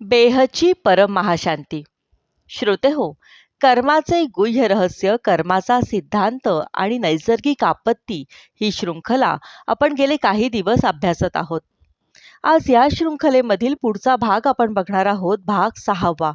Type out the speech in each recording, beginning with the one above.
बेहची परम महाशांती श्रोते हो कर्माचे गुह्य रहस्य कर्माचा सिद्धांत आणि नैसर्गिक आपत्ती ही शृंखला आपण गेले काही दिवस अभ्यासत आहोत. आज या शृंखलेमधील पुढचा भाग आपण बघणार आहोत भाग सहावा.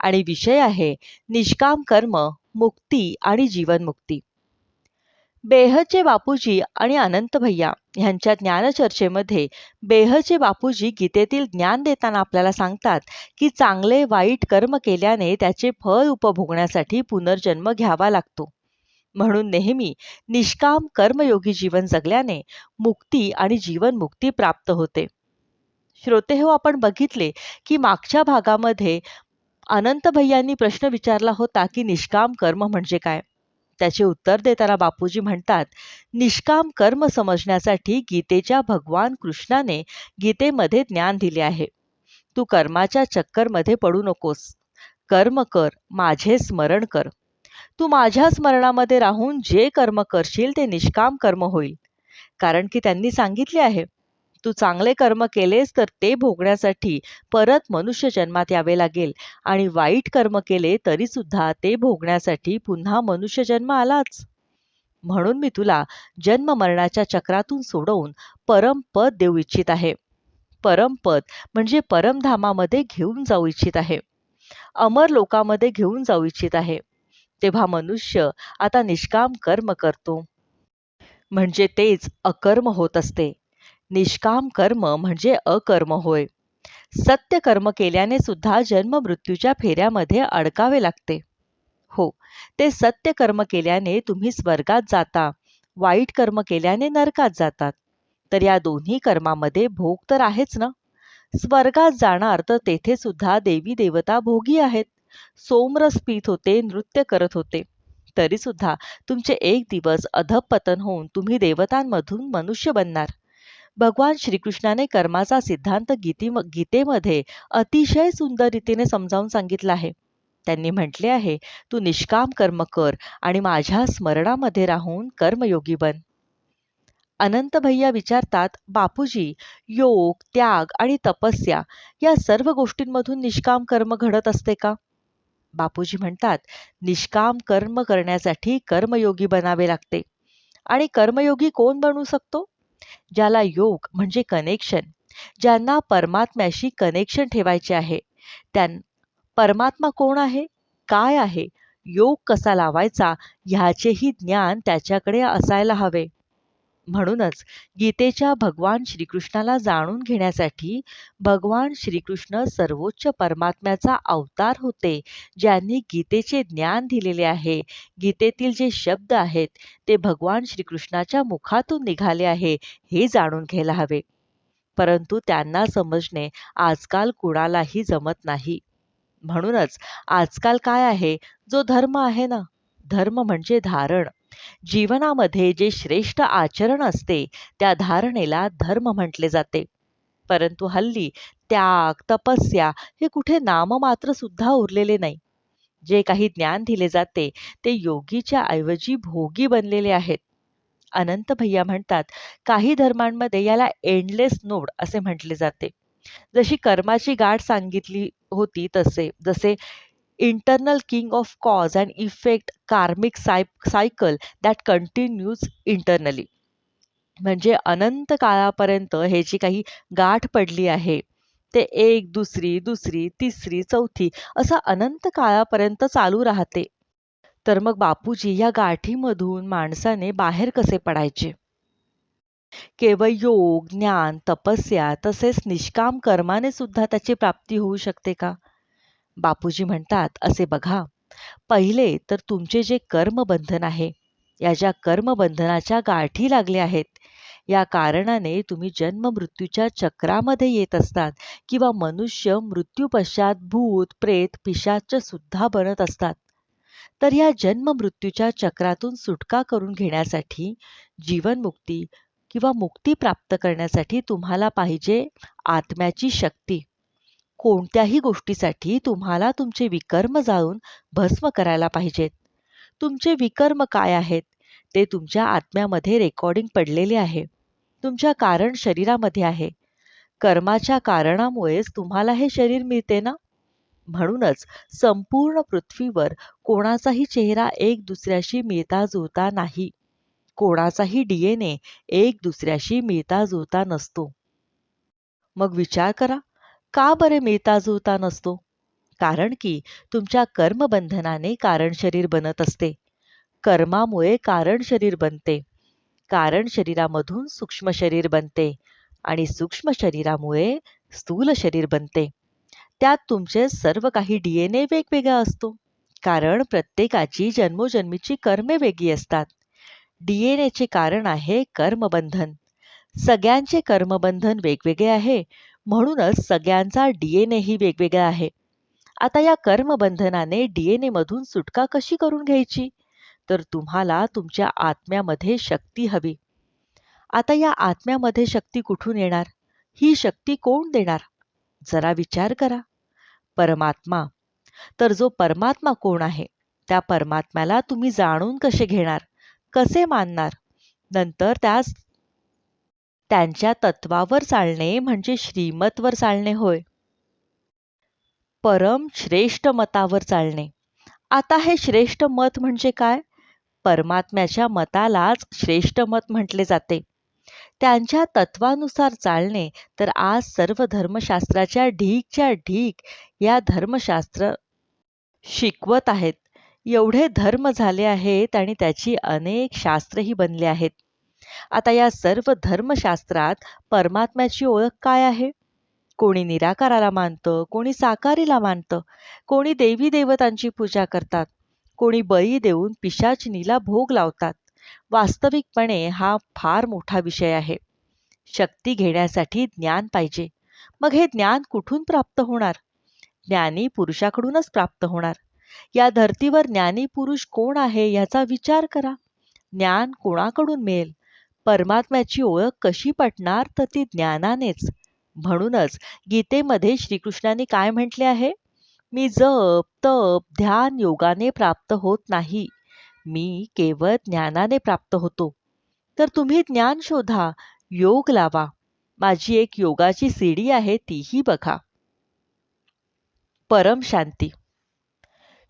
आणि विषय आहे निष्काम कर्म मुक्ती आणि जीवनमुक्ती. बेहचे बापूजी आणि अनंत भैया ह्यांच्या ज्ञानचर्चेमध्ये बेहचे बापूजी गीतेतील ज्ञान देताना आपल्याला सांगतात की चांगले वाईट कर्म केल्याने त्याचे फळ उपभोगण्यासाठी पुनर्जन्म घ्यावा लागतो. म्हणून नेहमी निष्काम कर्मयोगी जीवन जगल्याने मुक्ती आणि जीवनमुक्ती प्राप्त होते. श्रोते हो आपण बघितले की मागच्या भागामध्ये अनंत भैयांनी प्रश्न विचारला होता की निष्काम कर्म म्हणजे काय? त्याचे उत्तर देताना बापूजी म्हणतात निष्काम कर्म समजण्यासाठी गीतेच्या भगवान कृष्णाने गीतेमध्ये ज्ञान दिले आहे. तू कर्माच्या चक्करमध्ये पडू नकोस. कर्म कर माझे स्मरण कर. तू माझ्या स्मरणामध्ये राहून जे कर्म करशील ते निष्काम कर्म होईल. कारण की त्यांनी सांगितले आहे तू चांगले कर्म केलेस तर ते भोगण्यासाठी परत मनुष्य जन्मात यावे लागेल. आणि वाईट कर्म केले तरी सुद्धा ते भोगण्यासाठी पुन्हा मनुष्य जन्म आलाच. म्हणून मी तुला जन्म मरणाच्या चक्रातून सोडवून परमपद देऊ इच्छित आहे. परमपद म्हणजे परमधामामध्ये घेऊन जाऊ इच्छित आहे. अमर लोकामध्ये घेऊन जाऊ इच्छित आहे. तेव्हा मनुष्य आता निष्काम कर्म करतो. म्हणजे तेच अकर्म होत असते. निष्काम कर्म म्हणजे अकर्म होय. सत्य कर्म केल्याने सुद्धा जन्म मृत्यूच्या फेऱ्यामध्ये अडकावे लागते. हो ते सत्य कर्म केल्याने तुम्ही स्वर्गात जाता वाईट कर्म केल्याने नरकात जातात. तर या दोन्ही कर्मामध्ये भोग तर आहेच ना? स्वर्गात जाणार तर तेथे सुद्धा देवी देवता भोगी आहेत. सोमरस पीत होते नृत्य करत होते. तरी सुद्धा तुमचे एक दिवस अधपतन होऊन तुम्ही देवतांमधून मनुष्य बनणार. भगवान श्रीकृष्णाने कर्माचा सिद्धांत गीती गीतेमध्ये अतिशय सुंदर रीतीने समजावून सांगितला आहे. त्यांनी म्हटले आहे तू निष्काम कर्म कर आणि माझ्या स्मरणामध्ये राहून कर्मयोगी बन. अनंत भैया विचारतात बापूजी योग त्याग आणि तपस्या या सर्व गोष्टींमधून निष्काम कर्म घडत असते का? बापूजी म्हणतात निष्काम कर्म करण्यासाठी कर्मयोगी बनावे लागते. आणि कर्मयोगी कोण बनू शकतो? ज्याला योग म्हणजे कनेक्शन ज्यांना परमात्म्याशी कनेक्शन ठेवायचे आहे. त्यां परमात्मा कोण आहे? काय आहे? योग कसा लावायचा? ह्याचेही ज्ञान त्याच्याकडे असायला हवे. म्हणूनच गीतेच्या भगवान श्रीकृष्णाला जाणून घेण्यासाठी भगवान श्रीकृष्ण सर्वोच्च परमात्म्याचा अवतार होते ज्यांनी गीतेचे ज्ञान दिलेले आहे. गीतेतील जे शब्द आहेत ते भगवान श्रीकृष्णाच्या मुखातून निघाले आहे हे जाणून घ्यायला हवे. परंतु त्यांना समजणे आजकाल कुणालाही जमत नाही. म्हणूनच आजकाल काय आहे? जो धर्म आहे ना धर्म म्हणजे धारण. जीवनामध्ये जे श्रेष्ठ आचरण असते त्या धारणेला धर्म म्हटले जाते. परंतु हल्ली त्याग तपस्या हे कुठे नाममात्र सुद्धा उरलेले नाही. जे काही ज्ञान दिले जाते ते योगीच्या ऐवजी भोगी बनलेले आहेत. अनंत भैया म्हणतात काही धर्मांमध्ये याला एंडलेस नोड असे म्हटले जाते. जशी कर्माची गाठ सांगितली होती तसे जसे internal king of cause and effect karmic साय सायकल दॅट कंटिन्यूज इंटरनली म्हणजे अनंत काळापर्यंत हे जी काही गाठ पडली आहे ते एक दुसरी दुसरी तिसरी चौथी असं अनंत काळापर्यंत चालू राहते. तर मग बापूजी या गाठीमधून माणसाने बाहेर कसे पडायचे? केवळ योग ज्ञान तपस्या तसेच निष्काम कर्माने सुद्धा त्याची प्राप्ती होऊ शकते का? बापूजी म्हणतात असे बघा पहिले तर तुमचे जे कर्मबंधन आहे या ज्या कर्मबंधनाच्या गाठी लागल्या आहेत या कारणाने तुम्ही जन्म मृत्यूच्या चक्रामध्ये येत असतात किंवा मनुष्य मृत्यूपश्चात भूत प्रेत पिशाच सुद्धा बनत असतात. तर या जन्म मृत्यूच्या चक्रातून सुटका करून घेण्यासाठी जीवनमुक्ती किंवा मुक्ती प्राप्त करण्यासाठी तुम्हाला पाहिजे आत्म्याची शक्ती. कोणत्याही गोष्टीसाठी तुम्हाला तुमचे विकर्म जाळून भस्म करायला पाहिजेत. तुमचे विकर्म काय आहेत? ते तुमच्या आत्म्यामध्ये रेकॉर्डिंग पडलेले आहे. तुमच्या कारण शरीरामध्ये आहे. कर्माच्या कारणामुळेच तुम्हाला हे शरीर मिळते ना? म्हणूनच संपूर्ण पृथ्वीवर कोणाचाही चेहरा एक दुसऱ्याशी मिळता जुळता नाही. कोणाचाही डीएनए एक दुसऱ्याशी मिळता जुळता नसतो. मग विचार करा. का बरे मिळता जुळता नसतो? कारण की तुमच्या कर्मबंधनाने कारण शरीर बनत असते. कर्मामुळे कारण शरीर बनते. कारण शरीरामधून सूक्ष्म शरीर बनते आणि सूक्ष्म शरीरामुळे स्थूल शरीर बनते. त्यात तुमचे सर्व काही डीएनए वेगवेगळा असतो. कारण प्रत्येकाची जन्मोजन्मीची कर्मे वेगळी असतात. डीएनएचे कारण आहे कर्मबंधन. सगळ्यांचे कर्मबंधन वेगवेगळे आहे. म्हणूनच सगळ्यांचा डीएनए ही वेगवेगळा आहे. आता या कर्मबंधनाने डीएनए मधून सुटका कशी करून घ्यायची? तर तुम्हाला तुमच्या आत्म्यामध्ये शक्ती हवी. आता या आत्म्यामध्ये शक्ती कुठून येणार? ही शक्ती कोण देणार? जरा विचार करा. परमात्मा. तर जो परमात्मा कोण आहे? त्या परमात्म्याला तुम्ही जाणून कसे घेणार? कसे मानणार? नंतर त्यास त्यांच्या तत्वावर चालणे म्हणजे श्रीमतवर चालणे होय. परम श्रेष्ठ मतावर चालणे. आता हे श्रेष्ठ मत म्हणजे काय? परमात्म्याच्या मतालाच श्रेष्ठ मत म्हटले जाते. त्यांच्या तत्वानुसार चालणे तर आज सर्व धर्मशास्त्राच्या ढीकच्या ढीक या धर्मशास्त्र शिकवत आहेत. एवढे धर्म झाले आहेत आणि त्याची अनेक शास्त्रही बनले आहेत. आता या सर्व धर्मशास्त्रात परमात्म्याची ओळख काय आहे? कोणी निराकाराला मानतं कोणी साकारीला मानतं कोणी देवी देवतांची पूजा करतात कोणी बळी देऊन पिशाचिनीला भोग लावतात. वास्तविकपणे हा फार मोठा विषय आहे. शक्ती घेण्यासाठी ज्ञान पाहिजे. मग हे ज्ञान कुठून प्राप्त होणार? ज्ञानी पुरुषाकडूनच प्राप्त होणार. या धर्तीवर ज्ञानी पुरुष कोण आहे याचा विचार करा. ज्ञान कोणाकडून मिळेल? परमात्म्याची ओळख कशी पटणार तर ती ज्ञानानेच. म्हणूनच गीतेमध्ये श्रीकृष्णाने काय म्हटले आहे? मी जप तप ध्यान योगाने प्राप्त होत नाही. मी केवळ ज्ञानाने प्राप्त होतो. तर तुम्ही ज्ञान शोधा योग लावा. माझी एक योगाची सीडी आहे तीही बघा. परम शांती.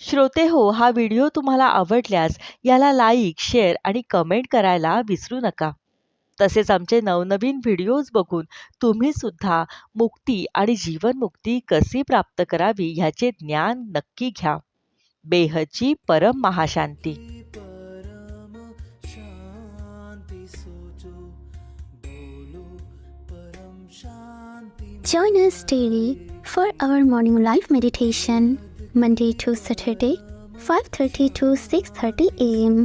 श्रोते हो हा व्हिडिओ तुम्हाला आवडल्यास याला लाईक शेअर आणि कमेंट करायला विसरू नका. तसेच आमचे नवनवीन व्हिडिओज बघून तुम्ही सुद्धा मुक्ती आणि जीवनमुक्ती कशी प्राप्त करावी ह्याचे ज्ञान नक्की घ्या. बेहदची परम महाशांती. परम शांति सोचो. बोलो परम शांति Join us daily for our morning live meditation, Monday to Saturday, 5:30 to 6:30 a.m.